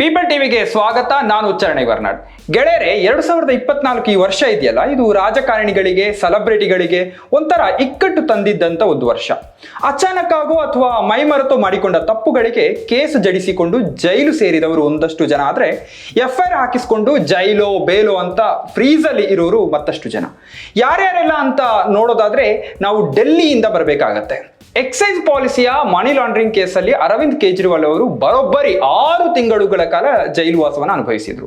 People ಟಿವಿಗೆ ಸ್ವಾಗತ, ನಾನು ಉಚ್ಚಾರಣೆ ವರ್ನಾಡ್ ಗೆಳೆಯರೆ, ಎರಡು ಸಾವಿರದ ಇಪ್ಪತ್ನಾಲ್ಕು ಈ ವರ್ಷ ಇದೆಯಲ್ಲ? ಇದು ರಾಜಕಾರಣಿಗಳಿಗೆ ಸೆಲೆಬ್ರಿಟಿಗಳಿಗೆ ಒಂಥರ ಇಕ್ಕಟ್ಟು ತಂದಿದ್ದಂತ ಒಂದು ವರ್ಷ. ಅಚಾನಕ್ ಆಗೋ ಅಥವಾ ಮೈಮರೆತು ಮಾಡಿಕೊಂಡ ತಪ್ಪುಗಳಿಗೆ ಕೇಸ್ ಜಡಿಸಿಕೊಂಡು ಜೈಲು ಸೇರಿದವರು ಒಂದಷ್ಟು ಜನ. ಆದರೆ ಎಫ್ ಐ ಆರ್ ಹಾಕಿಸ್ಕೊಂಡು ಜೈಲೋ, ಬೇಲೋ ಅಂತ ಫ್ರೀಸಲ್ಲಿ ಇರೋರು ಮತ್ತಷ್ಟು ಜನ. ಯಾರ್ಯಾರೆಲ್ಲ ಅಂತ ನೋಡೋದಾದ್ರೆ, ನಾವು ಡೆಲ್ಲಿಯಿಂದ ಬರಬೇಕಾಗತ್ತೆ. ಎಕ್ಸೈಸ್ ಪಾಲಿಸಿಯ ಮನಿ ಲಾಂಡ್ರಿಂಗ್ ಕೇಸಲ್ಲಿ ಅರವಿಂದ್ ಕೇಜ್ರಿವಾಲ್ ಅವರು ಬರೋಬ್ಬರಿ ಆರು ತಿಂಗಳುಗಳ ಕಾಲ ಜೈಲು ವಾಸವನ್ನು ಅನುಭವಿಸಿದ್ರು.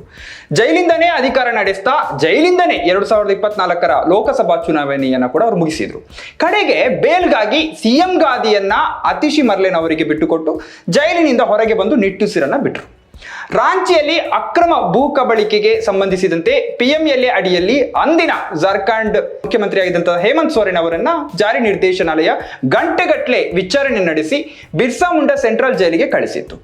ಜೈಲಿಂದನೇ ಅಧಿಕಾರ ನಡೆಸ್ತಾ ಜೈಲಿಂದನೇ ಎರಡು ಸಾವಿರದ ಇಪ್ಪತ್ನಾಲ್ಕರ ಲೋಕಸಭಾ ಚುನಾವಣೆಯನ್ನು ಕೂಡ ಅವರು ಮುಗಿಸಿದ್ರು. ಕಡೆಗೆ ಬೇಲ್ಗಾಗಿ ಸಿಎಂ ಗಾದಿಯನ್ನ ಅತಿಶಿ ಮರ್ಲೆನ್ ಅವರಿಗೆ ಬಿಟ್ಟುಕೊಟ್ಟು ಜೈಲಿನಿಂದ ಹೊರಗೆ ಬಂದು ನಿಟ್ಟುಸಿರನ್ನ ಬಿಟ್ರು. ರಾಂಚಿಯಲ್ಲಿ ಅಕ್ರಮ ಭೂ ಕಬಳಿಕೆಗೆ ಸಂಬಂಧಿಸಿದಂತೆ ಪಿಎಂಎಲ್ಎ ಅಡಿಯಲ್ಲಿ ಅಂದಿನ ಜಾರ್ಖಂಡ್ ಮುಖ್ಯಮಂತ್ರಿಯಾಗಿದ್ದಂತಹ ಹೇಮಂತ್ ಸೋರೆನ್ ಅವರನ್ನ ಜಾರಿ ನಿರ್ದೇಶನಾಲಯ ಗಂಟೆಗಟ್ಟಲೆ ವಿಚಾರಣೆ ನಡೆಸಿ ಬಿರ್ಸಾ ಮುಂಡಾ ಸೆಂಟ್ರಲ್ ಜೈಲಿಗೆ ಕಳಿಸಿತ್ತು.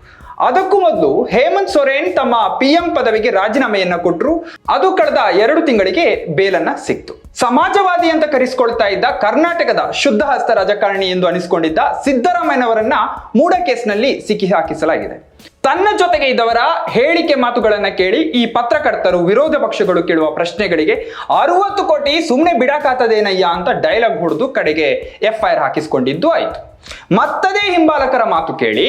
ಅದಕ್ಕೂ ಮೊದಲು ಹೇಮಂತ್ ಸೊರೇನ್ ತಮ್ಮ ಪಿಎಂ ಪದವಿಗೆ ರಾಜೀನಾಮೆಯನ್ನ ಕೊಟ್ಟರು ಅದು ಕಳೆದ ಎರಡು ತಿಂಗಳಿಗೆ ಬೇಲನ್ನ ಸಿಕ್ತು. ಸಮಾಜವಾದಿ ಅಂತ ಕರೆಸಿಕೊಳ್ತಾ ಇದ್ದ ಕರ್ನಾಟಕದ ಶುದ್ಧ ಹಸ್ತ ರಾಜಕಾರಣಿ ಎಂದು ಅನಿಸಿಕೊಂಡಿದ್ದ ಸಿದ್ದರಾಮಯ್ಯನವರನ್ನ ಮೂಡ ಕೇಸ್ನಲ್ಲಿ ಸಿಕ್ಕಿ ಹಾಕಿಸಲಾಗಿದೆ. ತನ್ನ ಜೊತೆಗೆ ಇದ್ದವರ ಹೇಳಿಕೆ ಮಾತುಗಳನ್ನ ಕೇಳಿ ಈ ಪತ್ರಕರ್ತರು ವಿರೋಧ ಪಕ್ಷಗಳು ಕೇಳುವ ಪ್ರಶ್ನೆಗಳಿಗೆ ಅರುವತ್ತು ಕೋಟಿ ಸುಮ್ಮನೆ ಬಿಡಕಾತದೇನಯ್ಯ ಅಂತ ಡೈಲಾಗ್ ಹೊಡೆದು ಕಡೆಗೆ ಎಫ್ ಐ ಆರ್ ಹಾಕಿಸಿಕೊಂಡಿದ್ದು ಆಯ್ತು. ಮತ್ತದೇ ಹಿಂಬಾಲಕರ ಮಾತು ಕೇಳಿ,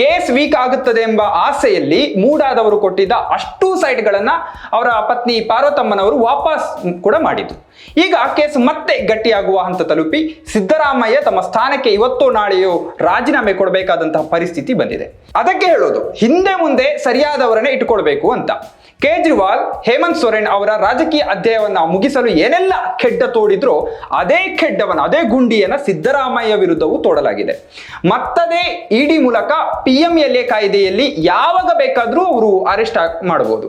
ಕೇಸ್ ವೀಕ್ ಆಗುತ್ತದೆ ಎಂಬ ಆಸೆಯಲ್ಲಿ ಮೂಡಾದವರು ಕೊಟ್ಟಿದ್ದ ಅಷ್ಟೂ ಸೈಟ್ಗಳನ್ನ ಅವರ ಪತ್ನಿ ಪಾರ್ವತಮ್ಮನವರು ವಾಪಸ್ ಕೂಡ ಮಾಡಿದ್ರು. ಈಗ ಕೇಸ್ ಮತ್ತೆ ಗಟ್ಟಿಯಾಗುವ ಹಂತ ತಲುಪಿ ಸಿದ್ದರಾಮಯ್ಯ ತಮ್ಮ ಸ್ಥಾನಕ್ಕೆ ಇವತ್ತೋ ನಾಳೆಯೋ ರಾಜೀನಾಮೆ ಕೊಡಬೇಕಾದಂತಹ ಪರಿಸ್ಥಿತಿ ಬಂದಿದೆ. ಅದಕ್ಕೆ ಹೇಳೋದು, ಹಿಂದೆ ಮುಂದೆ ಸರಿಯಾದವರನ್ನೇ ಇಟ್ಕೊಳ್ಬೇಕು ಅಂತ. ಕೇಜ್ರಿವಾಲ್, ಹೇಮಂತ್ ಸೊರೇನ್ ಅವರ ರಾಜಕೀಯ ಅಧ್ಯಾಯವನ್ನ ಮುಗಿಸಲು ಏನೆಲ್ಲ ಖೆಡ್ಡ ತೋಡಿದ್ರು ಅದೇ ಖೆಡ್ಡವನ್ನ, ಅದೇ ಗುಂಡಿಯನ್ನ ಸಿದ್ದರಾಮಯ್ಯ ವಿರುದ್ಧವೂ ತೋಡಲಾಗಿದೆ. ಮತ್ತದೇ ಇಡಿ ಮೂಲಕ ಪಿ ಎಂ ಎಲ್ ಎ ಕಾಯ್ದೆಯಲ್ಲಿ ಯಾವಾಗ ಬೇಕಾದರೂ ಅವರು ಅರೆಸ್ಟ್ ಮಾಡಬಹುದು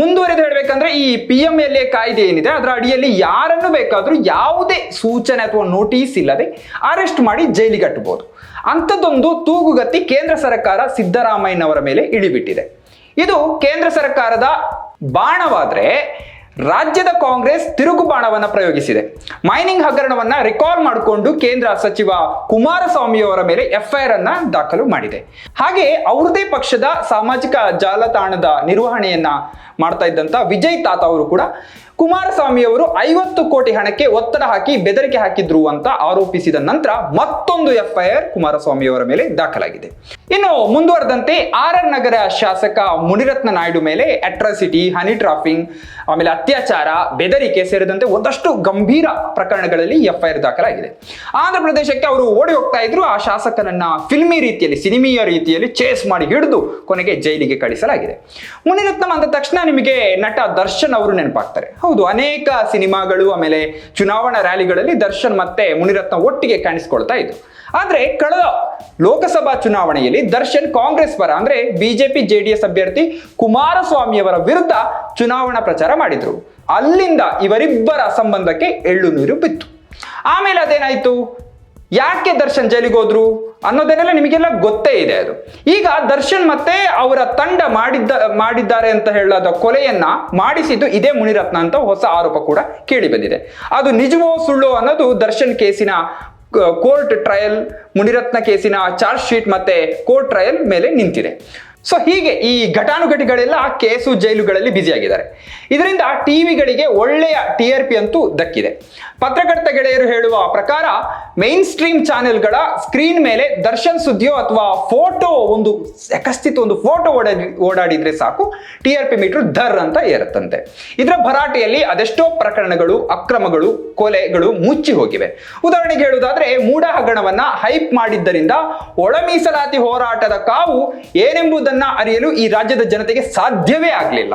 ಮುಂದುವರೆದು ಹೇಳಬೇಕಂದ್ರೆ ಈ ಪಿ ಎಂ ಎಲ್ ಎ ಕಾಯ್ದೆ ಏನಿದೆ, ಅದರ ಅಡಿಯಲ್ಲಿ ಯಾರನ್ನು ಬೇಕಾದರೂ ಯಾವುದೇ ಸೂಚನೆ ಅಥವಾ ನೋಟಿಸ್ ಇಲ್ಲದೆ ಅರೆಸ್ಟ್ ಮಾಡಿ ಜೈಲಿಗೆ ಕಟ್ಟಬಹುದು ಅಂಥದ್ದೊಂದು ತೂಗುಗತ್ತಿ ಕೇಂದ್ರ ಸರ್ಕಾರ ಸಿದ್ದರಾಮಯ್ಯನವರ ಮೇಲೆ ಇಳಿಬಿಟ್ಟಿದೆ. ಇದು ಕೇಂದ್ರ ಸರ್ಕಾರದ ಬಾಣವಾದ್ರೆ ರಾಜ್ಯದ ಕಾಂಗ್ರೆಸ್ ತಿರುಗು ಬಾಣವನ್ನ ಪ್ರಯೋಗಿಸಿದೆ. ಮೈನಿಂಗ್ ಹಗರಣವನ್ನ ರಿಕಾಲ್ ಮಾಡಿಕೊಂಡು ಕೇಂದ್ರ ಸಚಿವ ಕುಮಾರಸ್ವಾಮಿ ಅವರ ಮೇಲೆ ಎಫ್ಐಆರ್ ಅನ್ನ ದಾಖಲು ಮಾಡಿದೆ. ಹಾಗೆ ಅವ್ರದೇ ಪಕ್ಷದ ಸಾಮಾಜಿಕ ಜಾಲತಾಣದ ನಿರ್ವಹಣೆಯನ್ನ ಮಾಡ್ತಾ ಇದ್ದಂತ ವಿಜಯ್ ತಾತ ಅವರು ಕೂಡ ಕುಮಾರಸ್ವಾಮಿ ಅವರು ಐವತ್ತು ಕೋಟಿ ಹಣಕ್ಕೆ ಒತ್ತಡ ಹಾಕಿ ಬೆದರಿಕೆ ಹಾಕಿದ್ರು ಅಂತ ಆರೋಪಿಸಿದ ನಂತರ ಮತ್ತೊಂದು ಎಫ್ಐಆರ್ ಕುಮಾರಸ್ವಾಮಿ ಅವರ ಮೇಲೆ ದಾಖಲಾಗಿದೆ. ಇನ್ನು ಮುಂದುವರೆದಂತೆ ಆರ್ ಆರ್ ನಗರ ಶಾಸಕ ಮುನಿರತ್ನ ನಾಯ್ಡು ಮೇಲೆ ಅಟ್ರಾಸಿಟಿ ಹನಿ ಟ್ರಾಫಿಂಗ್ ಆಮೇಲೆ ಅತ್ಯಾಚಾರ, ಬೆದರಿಕೆ ಸೇರಿದಂತೆ ಒಂದಷ್ಟು ಗಂಭೀರ ಪ್ರಕರಣಗಳಲ್ಲಿ ಎಫ್ಐಆರ್ ದಾಖಲಾಗಿದೆ. ಆಂಧ್ರ ಪ್ರದೇಶಕ್ಕೆ ಅವರು ಓಡಿ ಹೋಗ್ತಾ ಇದ್ರು. ಆ ಶಾಸಕನನ್ನ ಫಿಲ್ಮಿ ರೀತಿಯಲ್ಲಿ, ಸಿನಿಮೀಯ ರೀತಿಯಲ್ಲಿ ಚೇಸ್ ಮಾಡಿ ಹಿಡಿದು ಕೊನೆಗೆ ಜೈಲಿಗೆ ಕಳಿಸಲಾಗಿದೆ. ಮುನಿರತ್ನಂ ಅಂದ ತಕ್ಷಣ ನಿಮಗೆ ನಟ ದರ್ಶನ್ ಅವರು ನೆನಪಾಗ್ತಾರೆ. ಹೌದು, ಅನೇಕ ಸಿನಿಮಾಗಳು, ಆಮೇಲೆ ಚುನಾವಣಾ ರ್ಯಾಲಿಗಳಲ್ಲಿ ದರ್ಶನ್ ಮತ್ತೆ ಮುನಿರತ್ನ ಒಟ್ಟಿಗೆ ಕಾಣಿಸ್ಕೊಳ್ತಾ ಇದ್ರು. ಆದ್ರೆ ಕಳೆದ ಲೋಕಸಭಾ ಚುನಾವಣೆಯಲ್ಲಿ ದರ್ಶನ್ ಕಾಂಗ್ರೆಸ್ ಪರ, ಅಂದ್ರೆ ಬಿಜೆಪಿ, ಜೆಡಿಎಸ್ ಅಭ್ಯರ್ಥಿ ಕುಮಾರಸ್ವಾಮಿಯವರ ವಿರುದ್ಧ ಚುನಾವಣಾ ಪ್ರಚಾರ ಮಾಡಿದ್ರು. ಅಲ್ಲಿಂದ ಇವರಿಬ್ಬರ ಸಂಬಂಧಕ್ಕೆ ಎಳ್ಳು ನೀರು ಬಿತ್ತು. ಆಮೇಲೆ ಅದೇನಾಯ್ತು? ಯಾಕೆ ದರ್ಶನ್ ಜೈಲಿಗೆ ಹೋದ್ರು ಅನ್ನೋದನ್ನೆಲ್ಲ ನಿಮಗೆಲ್ಲ ಗೊತ್ತೇ ಇದೆ ಅದು. ಈಗ ದರ್ಶನ್ ಮತ್ತೆ ಅವರ ತಂಡ ಮಾಡಿದ್ದ, ಮಾಡಿದ್ದಾರೆ ಅಂತ ಹೇಳದ ಕೊಲೆಯನ್ನ ಮಾಡಿಸಿದ್ದು ಇದೇ ಮುನಿರತ್ನ ಅಂತ ಹೊಸ ಆರೋಪ ಕೂಡ ಕೇಳಿ ಬಂದಿದೆ. ಅದು ನಿಜವೋ ಸುಳ್ಳು ಅನ್ನೋದು ದರ್ಶನ್ ಕೇಸಿನ ಕೋರ್ಟ್ ಟ್ರಯಲ್ ಮುನಿರತ್ನ ಕೇಸಿನ ಚಾರ್ಜ್ ಶೀಟ್ ಮತ್ತೆ ಕೋರ್ಟ್ ಟ್ರಯಲ್ ಮೇಲೆ ನಿಂತಿದೆ. ಸೊ ಹೀಗೆ ಈ ಘಟಾನುಘಟಿಗಳೆಲ್ಲ ಕೇಸು ಜೈಲುಗಳಲ್ಲಿ ಬ್ಯುಸಿಯಾಗಿದ್ದಾರೆ ಇದರಿಂದ ಟಿವಿಗಳಿಗೆ ಒಳ್ಳೆಯ ಟಿ ಆರ್ ಪಿ ಅಂತೂ ದಕ್ಕಿದೆ. ಪತ್ರಕರ್ತ ಗೆಳೆಯರು ಹೇಳುವ ಪ್ರಕಾರ ಮೈನ್ ಸ್ಟ್ರೀಮ್ ಚಾನೆಲ್ಗಳ ಸ್ಕ್ರೀನ್ ಮೇಲೆ ದರ್ಶನ್ ಸುದ್ದಿಯೋ ಅಥವಾ ಫೋಟೋ ಒಂದು ಯಕಸ್ಥಿತ ಒಂದು ಫೋಟೋ ಓಡಾಡಿ ಓಡಾಡಿದ್ರೆ ಸಾಕು ಟಿ ಆರ್ ಪಿ ಮೀಟರ್ ಧರ್ ಅಂತ ಏರುತ್ತಂತೆ. ಇದರ ಭರಾಟೆಯಲ್ಲಿ ಅದೆಷ್ಟೋ ಪ್ರಕರಣಗಳು, ಅಕ್ರಮಗಳು, ಕೊಲೆಗಳು ಮುಚ್ಚಿ ಹೋಗಿವೆ. ಉದಾಹರಣೆಗೆ ಹೇಳುವುದಾದ್ರೆ ಮೂಡ ಹಗಣವನ್ನ ಹೈಪ್ ಮಾಡಿದ್ದರಿಂದ ಒಳ ಮೀಸಲಾತಿ ಹೋರಾಟದ ಕಾವು ಏನೆಂಬುದನ್ನ ಅರಿಯಲು ಈ ರಾಜ್ಯದ ಜನತೆಗೆ ಸಾಧ್ಯವೇ ಆಗಲಿಲ್ಲ.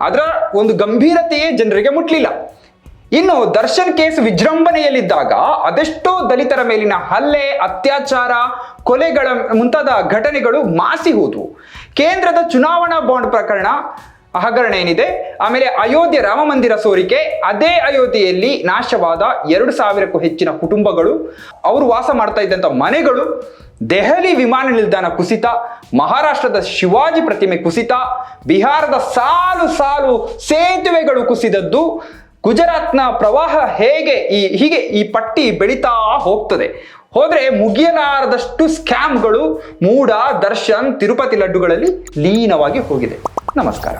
ಅದರ ಒಂದು ಗಂಭೀರತೆಯೇ ಜನರಿಗೆ ಮುಟ್ಲಿಲ್ಲ. ಇನ್ನು ದರ್ಶನ್ ಕೇಸ್ ವಿಜೃಂಭಣೆಯಲ್ಲಿದ್ದಾಗ ಅದೆಷ್ಟೋ ದಲಿತರ ಮೇಲಿನ ಹಲ್ಲೆ, ಅತ್ಯಾಚಾರ, ಕೊಲೆಗಳ ಮುಂತಾದ ಘಟನೆಗಳು ಮಾಸಿ ಹೋದವು. ಕೇಂದ್ರದ ಚುನಾವಣಾ ಬಾಂಡ್ ಪ್ರಕರಣ ಹಗರಣ ಏನಿದೆ? ಆಮೇಲೆ ಅಯೋಧ್ಯೆ ರಾಮ ಮಂದಿರ ಸೋರಿಕೆ, ಅದೇ ಅಯೋಧ್ಯೆಯಲ್ಲಿ ನಾಶವಾದ ಎರಡು ಸಾವಿರಕ್ಕೂ ಹೆಚ್ಚಿನ ಕುಟುಂಬಗಳು, ಅವರು ವಾಸ ಮಾಡ್ತಾ ಇದ್ದಂಥ ಮನೆಗಳು, ದೆಹಲಿ ವಿಮಾನ ನಿಲ್ದಾಣ ಕುಸಿತ, ಮಹಾರಾಷ್ಟ್ರದ ಶಿವಾಜಿ ಪ್ರತಿಮೆ ಕುಸಿತ, ಬಿಹಾರದ ಸಾಲು ಸಾಲು ಸೇತುವೆಗಳು ಕುಸಿದದ್ದು, ಗುಜರಾತ್ನ ಪ್ರವಾಹ ಹೇಗೆ ಈ, ಹೀಗೆ ಈ ಪಟ್ಟಿ ಬೆಳೀತಾ ಹೋಗ್ತದೆ. ಹೋದ್ರೆ ಮುಗಿಯಲಾರದಷ್ಟು ಸ್ಕ್ಯಾಮ್ಗಳು ಮೂಡ ದರ್ಶನ್, ತಿರುಪತಿ ಲಡ್ಡುಗಳಲ್ಲಿ ಲೀನವಾಗಿ ಹೋಗಿದೆ. ನಮಸ್ಕಾರ.